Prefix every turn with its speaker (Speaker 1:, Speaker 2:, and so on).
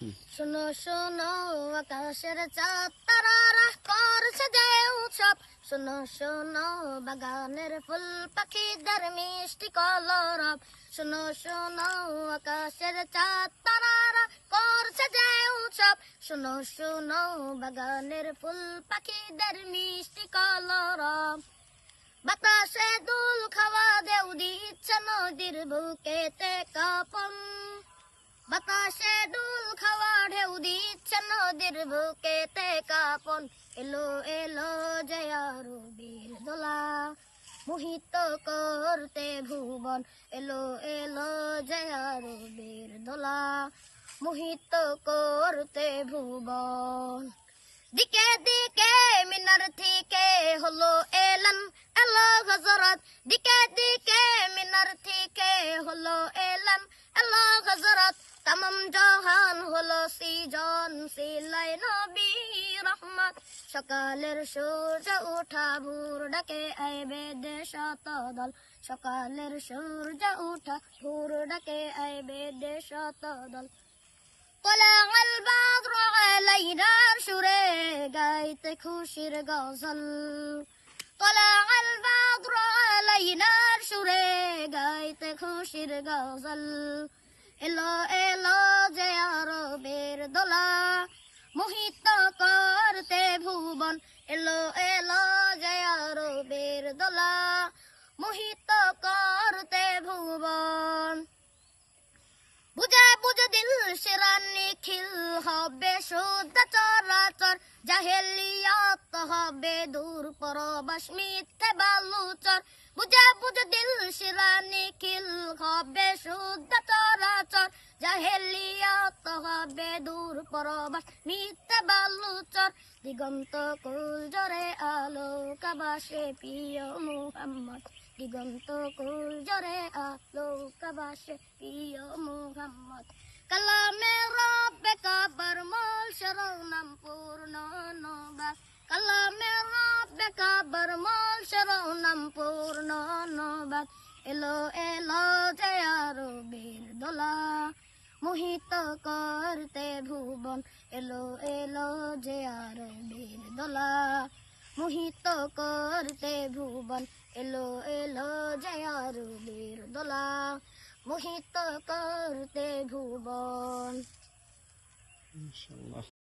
Speaker 1: শোনো শোনো আকাশের চাঁদ করছে যে উৎসব শোনো শোনো বাগানের ফুল পাখিদের মিষ্টি কলরব শোনো শোনো আকাশের চাঁদ করছে যে উৎসব শোনো শোনো বাগানের ফুল পাখিদের মিষ্টি কলরব বাতাসে দুল খাওয়া দেউ দিচ্ছে নদীর বুকেতে কাপন বাতাসে দুল খাওয়া ঢেউ দিচ্ছে নদীর বুকেতে কাপন। এলো এলো জয়ারু বীর দোলা। মোহিত করতে ভুবন। এলো এলো জয়ারু বীর দোলা। মোহিত করতে ভুবন। দিকে দিকে মিনার থেকে হলো এলান। এলো হজরত দিকে জাহান হলো সিজন, সিলাই নবী রহমত সকালের সূর্য উঠা, ভোর ডাকে আইবে দেশ দল সকালের সূর্য উঠা, ভোর ডাকে আইবে দেশ দল সুরে গাইতে খুশির গজল। কলা আলবাদ রালাইরার সুরে গাইতে খুশির গজল। এলো এলো ভুবন এলো এলো যে আরবের দোলা। মোহিত করতে ভুবন। বুঝে বুঝে দিল সেরান নিখিল, হবে শুদ্ধ চরাচর। জাহেলিয়াত হবে দূর পরবাস, মিথ্যে বালুচর। বুঝে বুঝে দিল সেরান নিখিল, হবে শুদ্ধ চরাচর। জাহেলিয়াত হবে দূর পরবাস, মিথ্যে বালুচর, দিগন্ত কুল জরে আলো কাবাসে প্রিয় মুহাম্মদ। দিগন্ত কুল জরে আলো কাবাসে প্রিয় মুহাম্মদ। কালামে রব্বে কাবার মল শরণাম পূর্ণ নবাস কালামে রব্বে কাবার মল শরণাম পূর্ণ নবাস এলো এলো জয় আরবের দোলা মোহিত করতে ভুবন এলো এলো যে আর বীর দোলা। মোহিত করতে ভুবন এলো এলো যে আর বীর দোলা। মোহিত করতে ভুবন।
Speaker 2: ইনশাল্লাহ